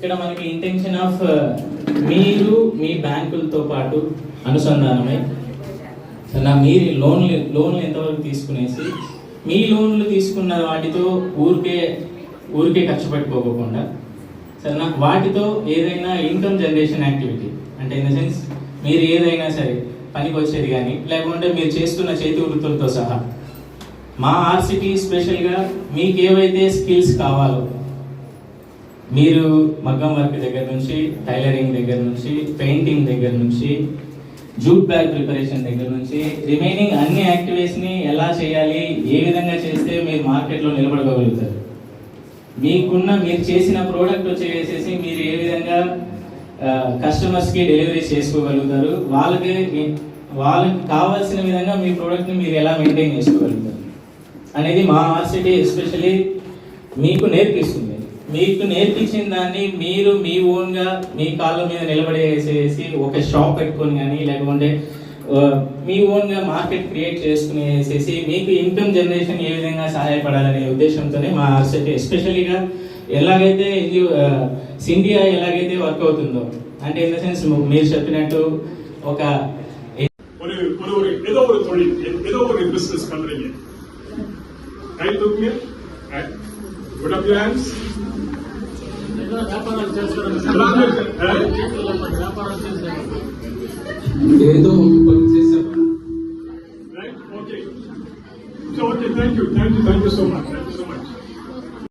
ఇక్కడ మనకి intention of uh, మీరు మీ బ్యాంకులతో పాటు అనుసంధానమై నా మీరు లోన్లు లోన్లు ఎంతవరకు తీసుకునేసి మీ లోన్లు తీసుకున్న వాటితో ఊరికే ఊరికే ఖర్చు పెట్టుకోకుండా సరేనా? వాటితో ఏదైనా ఇన్కమ్ జనరేషన్ యాక్టివిటీ అంటే ఇన్ ద సెన్స్ మీరు ఏదైనా సరే పనికి వచ్చేది కానీ లేకుంటే మీరు చేస్తున్న చేతి వృత్తులతో సహా మా ఆర్సిటీ స్పెషల్గా మీకు ఏవైతే స్కిల్స్ కావాలో మీరు మగ్గం వర్క్ దగ్గర నుంచి టైలరింగ్ దగ్గర నుంచి పెయింటింగ్ దగ్గర నుంచి జూట్ బ్యాగ్ ప్రిపరేషన్ దగ్గర నుంచి రిమైనింగ్ అన్ని యాక్టివిటీస్ని ఎలా చేయాలి ఏ విధంగా చేస్తే మీరు మార్కెట్లో నిలబడగలుగుతారు? మీకున్న మీరు చేసిన ప్రోడక్ట్ వచ్చేసేసి మీరు ఏ విధంగా కస్టమర్స్కి డెలివరీ చేసుకోగలుగుతారు వాళ్ళకి వాళ్ళకి కావాల్సిన విధంగా మీ ప్రోడక్ట్ని మీరు ఎలా మెయింటైన్ చేసుకోగలుగుతారు అనేది మా ఆర్సిటీ ఎస్పెషల్లీ మీకు నేర్పిస్తుంది. మీకు నేర్పించిన దాన్ని మీరు మీ ఓన్గా మీ కాళ్ళ మీద నిలబడేసేసి ఒక షాప్ పెట్టుకొని కానీ లేకుంటే ఆ, మీ ఓన్గా మార్కెట్ క్రియేట్ చేసుకునేసేసి మీకు ఇన్కమ్ జనరేషన్ ఏ విధంగా సహాయపడాలనే ఉద్దేశంతోనే మా ఆర్సిటీ ఎస్పెషలీగా ఎలాగైతే ఇది సిండియా ఎలాగైతే వర్క్ అవుతుందో అంటే ఇన్ ద సెన్స్ మీరు చెప్పినట్టు ఒక ஒரு ஒரு ஒரு ஏதோ ஒரு தொழில் ஏ- ஏதோ ஒரு பிசினஸ் பண்றீங்க ரைட் ఎన్నో వ్యాపారాలు చేస్తారు? ఏదో పని చేశారు. Okay thank you thank you thank you so much thank you so much